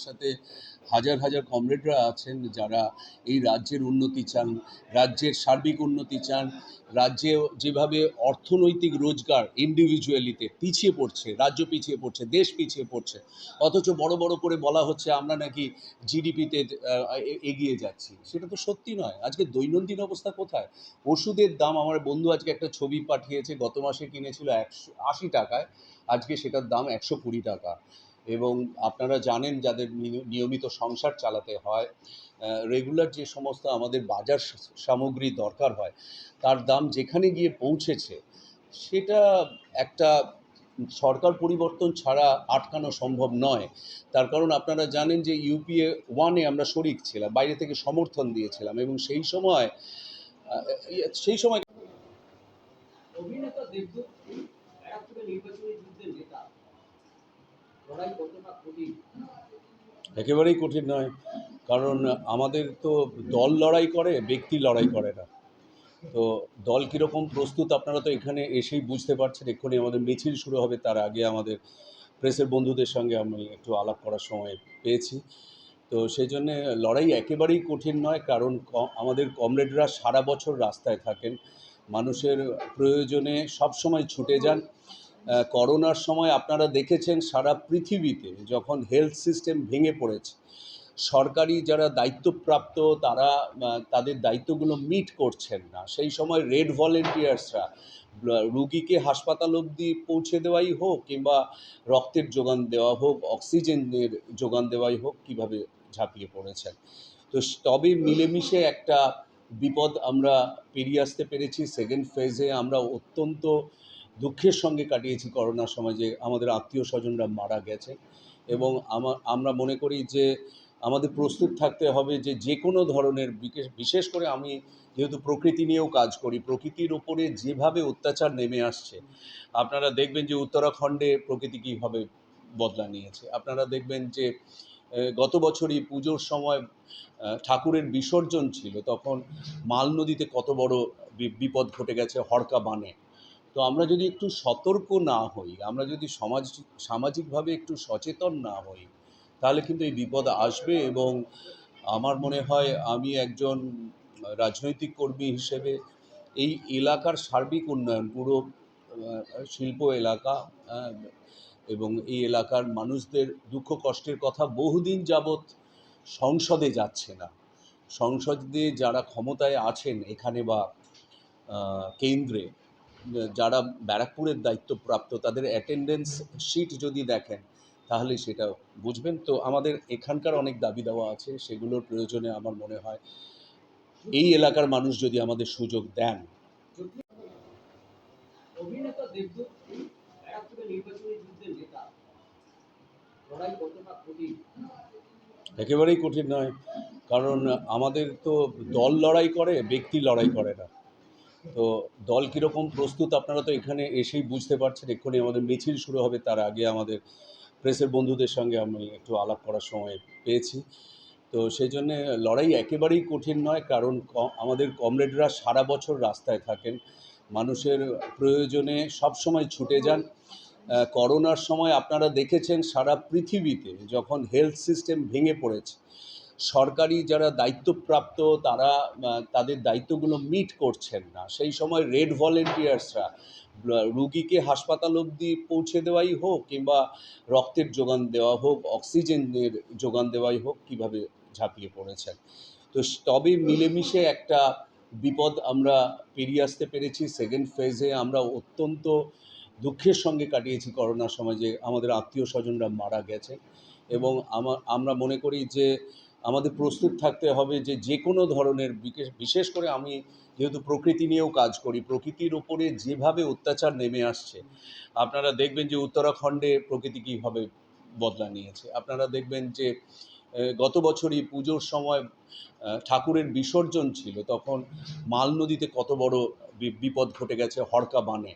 আমার সাথে হাজার হাজার কমরেডরা আছেন যারা এই রাজ্যের উন্নতি চান, রাজ্যের সার্বিক উন্নতি চান, রাজ্যে যেভাবে অর্থনৈতিক রোজগার ইন্ডিভিজুয়ালিতে পিছিয়ে পড়ছে, রাজ্য পিছিয়ে পড়ছে, দেশ পিছিয়ে পড়ছে, অথচ বড় বড় করে বলা হচ্ছে আমরা নাকি জিডিপিতে এগিয়ে যাচ্ছি। সেটা তো সত্যি নয়। আজকে দৈনন্দিন অবস্থা কোথায়? ওষুধের দাম, আমার বন্ধু আজকে একটা ছবি পাঠিয়েছে, গত মাসে কিনেছিল একশো, আশি টাকায়, আজকে সেটার দাম একশো কুড়ি টাকা। এবং আপনারা জানেন যাদের নিয়মিত সংসার চালাতে হয় রেগুলার যে সমস্ত আমাদের বাজার সামগ্রী দরকার হয়, তার দাম যেখানে গিয়ে পৌঁছেছে, সেটা একটা সরকার পরিবর্তন ছাড়া আটকানো সম্ভব নয়। তার কারণ আপনারা জানেন যে ইউপিএ ওয়ানে আমরা শরিক ছিলাম, বাইরে থেকে সমর্থন দিয়েছিলাম এবং সেই সময় সেই সময় অভিনেতা দেবদূত একেবারেই কঠিন নয়। কারণ আমাদের তো দল লড়াই করে, ব্যক্তি লড়াই করে না। তো দল কীরকম প্রস্তুত আপনারা তো এখানে এসেই বুঝতে পারছেন, এক্ষুনি আমাদের মিছিল শুরু হবে, তার আগে আমাদের প্রেসের বন্ধুদের সঙ্গে আমি একটু আলাপ করার সময় পেয়েছি। তো সেই জন্যে লড়াই একেবারেই কঠিন নয়, কারণ আমাদের কমরেডরা সারা বছর রাস্তায় থাকেন। মানুষের প্রয়োজনে সব সময় ছুটে যান। করোনার সময় আপনারা দেখেছেন সারা পৃথিবীতে যখন হেলথ সিস্টেম ভেঙে পড়েছে, সরকারি যারা দায়িত্বপ্রাপ্ত তারা তাদের দায়িত্বগুলো মিট করছেন না। সেই সময় রেড ভলেন্টিয়ার্সরা রুগীকে হাসপাতাল অবধি পৌঁছে দেওয়াই হোক কিংবা রক্তের যোগান দেওয়া হোক, অক্সিজেনের যোগান দেওয়াই হোক কীভাবে ঝাঁপিয়ে পড়েছেন। তো তবে মিলেমিশে একটা বিপদ আমরা পেরিয়ে আসতে পেরেছি। সেকেন্ড ফেজে আমরা অত্যন্ত দুঃখের সঙ্গে কাটিয়েছি করোনার সময় যে আমাদের আত্মীয় স্বজনরা মারা গেছে এবং আমরা মনে করি যে আমাদের প্রস্তুত থাকতে হবে যে যে কোনো ধরনের বিশেষ- করে আমি যেহেতু প্রকৃতি নিয়েও কাজ করি, প্রকৃতির ওপরে যেভাবে অত্যাচার নেমে আসছে, আপনারা দেখবেন যে উত্তরাখণ্ডে প্রকৃতি কীভাবে বদলা নিয়েছে। আপনারা দেখবেন যে গত বছরই পুজোর সময় ঠাকুরের বিসর্জন ছিল, তখন মাল নদীতে কত বড় বিপদ ঘটে গেছে হড়কা বানে। তো আমরা যদি একটু সতর্ক না হই, আমরা যদি সমাজ, সামাজিকভাবে একটু সচেতন না হই, তাহলে কিন্তু এই বিপদ আসবে এবং আমার মনে হয় আমি একজন রাজনৈতিক কর্মী হিসেবে এই এলাকার সার্বিক উন্নয়ন, পুরো শিল্প এলাকা এবং এই এলাকার মানুষদের দুঃখ কষ্টের কথা বহুদিন যাবৎ সংসদে যাচ্ছে না। সংসদে যারা ক্ষমতায় আছেন এখানে বা কেন্দ্রে যারা ব্যারাকপুরের দায়িত্বপ্রাপ্ত তাদের অ্যাটেন্ডেন্স শিট যদি দেখেন তাহলে সেটা বুঝবেন। তো আমাদের এখানকার অনেক দাবি দেওয়া আছে সেগুলোর প্রয়োজনে আমার মনে হয় এই এলাকার মানুষ যদি আমাদের সুযোগ দেন। একেবারেই কঠিন নয় কারণ আমাদের তো দল লড়াই করে ব্যক্তি লড়াই করে না। তো দল কীরকম প্রস্তুত আপনারা তো এখানে এসেই বুঝতে পারছেন, এক্ষুনি আমাদের মিছিল শুরু হবে, তার আগে আমাদের প্রেসের বন্ধুদের সঙ্গে আমি একটু আলাপ করার সময় পেয়েছি। তো সেই জন্যে লড়াই একেবারেই কঠিন নয়, কারণ আমাদের কমরেডরা সারা বছর রাস্তায় থাকেন। মানুষের প্রয়োজনে সব সময় ছুটে যান। করোনার সময় আপনারা দেখেছেন সারা পৃথিবীতে যখন হেলথ সিস্টেম ভেঙে পড়েছে সরকারি যারা দায়িত্বপ্রাপ্ত, তারা তাদের দায়িত্বগুলো মিট করছেন না। সেই সময় রেড ভলেন্টিয়ার্সরা রুগীকে হাসপাতাল অবধি পৌঁছে দেওয়াই হোক কিংবা রক্তের যোগান দেওয়া হোক, অক্সিজেনের যোগান দেওয়াই হোক, কীভাবে ঝাঁপিয়ে পড়েছেন। তো তবে মিলেমিশে একটা বিপদ আমরা পেরিয়ে আসতে পেরেছি। সেকেন্ড ফেজে আমরা অত্যন্ত দুঃখের সঙ্গে কাটিয়েছি করোনার সময় যে আমাদের আত্মীয় স্বজনরা মারা গেছে এবং আমা, আমরা মনে করি যে আমাদের প্রস্তুত থাকতে হবে যে যে কোনো ধরনের বিশেষ- করে আমি যেহেতু প্রকৃতি নিয়েও কাজ করি, প্রকৃতির ওপরে যেভাবে অত্যাচার নেমে আসছে, আপনারা দেখবেন যে উত্তরাখণ্ডে প্রকৃতি কীভাবে বদলা নিয়েছে। আপনারা দেখবেন যে গত বছরই পুজোর সময় ঠাকুরের বিসর্জন ছিল, তখন মাল নদীতে কত বড় বিপদ ঘটে গেছে, হড়কা বানে।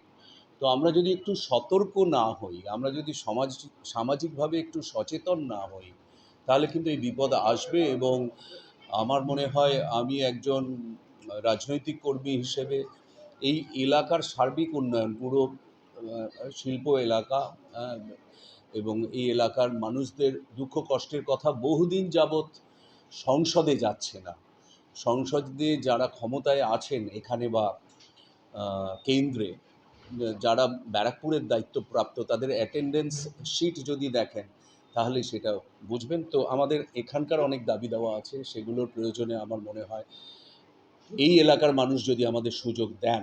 তো আমরা যদি একটু সতর্ক না হই, আমরা যদি সমাজ, সামাজিকভাবে একটু সচেতন না হই তাহলে কিন্তু এই বিপদ আসবে এবং আমার মনে হয় আমি একজন রাজনৈতিক কর্মী হিসেবে এই এলাকার সার্বিক উন্নয়ন, পুরো শিল্প এলাকা এবং এই এলাকার মানুষদের দুঃখ কষ্টের কথা বহুদিন যাবৎ সংসদে যাচ্ছে না। সংসদে যারা ক্ষমতায় আছেন এখানে বা কেন্দ্রে, যারা ব্যারাকপুরের দায়িত্বপ্রাপ্ত তাদের অ্যাটেন্ডেন্স শিট যদি দেখেন তাহলে সেটা বুঝবেন। তো আমাদের এখানকার অনেক দাবি দেওয়া আছে, সেগুলোর প্রয়োজনে আমার মনে হয় এই এলাকার মানুষ যদি আমাদের সুযোগ দেন।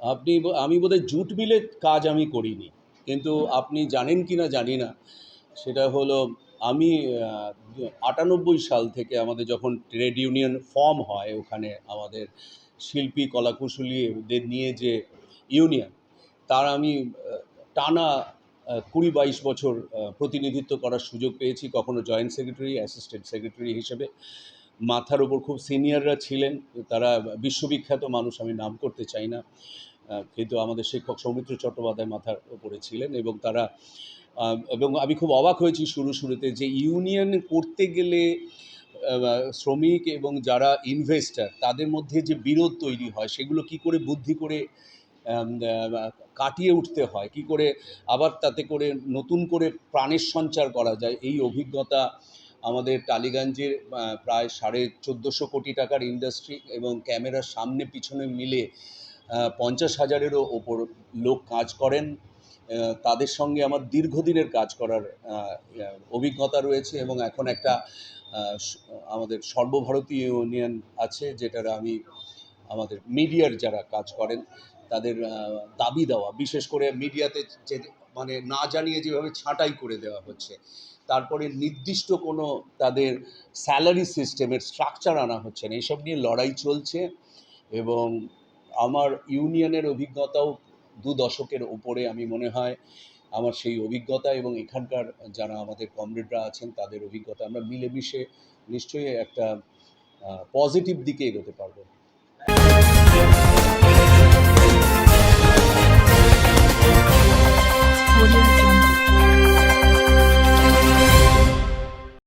আপনি আমি বোধহয় জুট মিলে কাজ আমি করিনি, কিন্তু আপনি জানেন কি না জানি না। সেটা হলো, আমি আটানব্বই সাল থেকে আমাদের যখন ট্রেড ইউনিয়ন ফর্ম হয়, ওখানে আমাদের শিল্পী, কলাকুশলীদের নিয়ে যে ইউনিয়ন, তার আমি টানা কুড়ি বাইশ বছর প্রতিনিধিত্ব করার সুযোগ পেয়েছি কখনো জয়েন্ট সেক্রেটারি, অ্যাসিস্ট্যান্ট সেক্রেটারি হিসেবে। মাথার ওপর খুব সিনিয়ররা ছিলেন, তারা বিশ্ববিখ্যাত মানুষ, আমি নাম করতে চাই না। কিন্তু আমাদের শিক্ষক সৌমিত্র চট্টোপাধ্যায় মাথার ওপরে ছিলেন এবং তারা এবং আমি খুব অবাক হয়েছি শুরু শুরুতে যে ইউনিয়ন করতে গেলে শ্রমিক এবং যারা ইনভেস্টার তাদের মধ্যে যে বিরোধ তৈরি হয়, সেগুলো কি করে বুদ্ধি করে কাটিয়ে উঠতে হয়। কি করে আবার তাতে করে নতুন করে প্রাণের সঞ্চার করা যায়? এই অভিজ্ঞতা আমাদের টালিগঞ্জের প্রায় সাড়ে চোদ্দোশো কোটি টাকার ইন্ডাস্ট্রি এবং ক্যামেরার সামনে পিছনে মিলে পঞ্চাশ হাজারেরও ওপর লোক কাজ করেন। তাদের সঙ্গে আমার দীর্ঘদিনের কাজ করার অভিজ্ঞতা রয়েছে এবং এখন একটা আমাদের সর্বভারতীয় ইউনিয়ন আছে যেটার আমি, আমাদের মিডিয়ার যারা কাজ করেন তাদের দাবি দেওয়া। বিশেষ করে মিডিয়াতে যে মানে না জানিয়ে যেভাবে ছাঁটাই করে দেওয়া হচ্ছে, তারপরে নির্দিষ্ট কোনো তাদের স্যালারি সিস্টেমের স্ট্রাকচার আনা হচ্ছে না। এইসব নিয়ে লড়াই চলছে এবং আমার ইউনিয়নের অভিজ্ঞতাও দু দশকের ওপরে আমি মনে হয় আমার সেই অভিজ্ঞতা এবং এখানকার যারা আমাদের কমরেডরা আছেন, তাদের অভিজ্ঞতা আমরা মিলেমিশে নিশ্চয়ই একটা পজিটিভ দিকে এগোতে পারব। Audio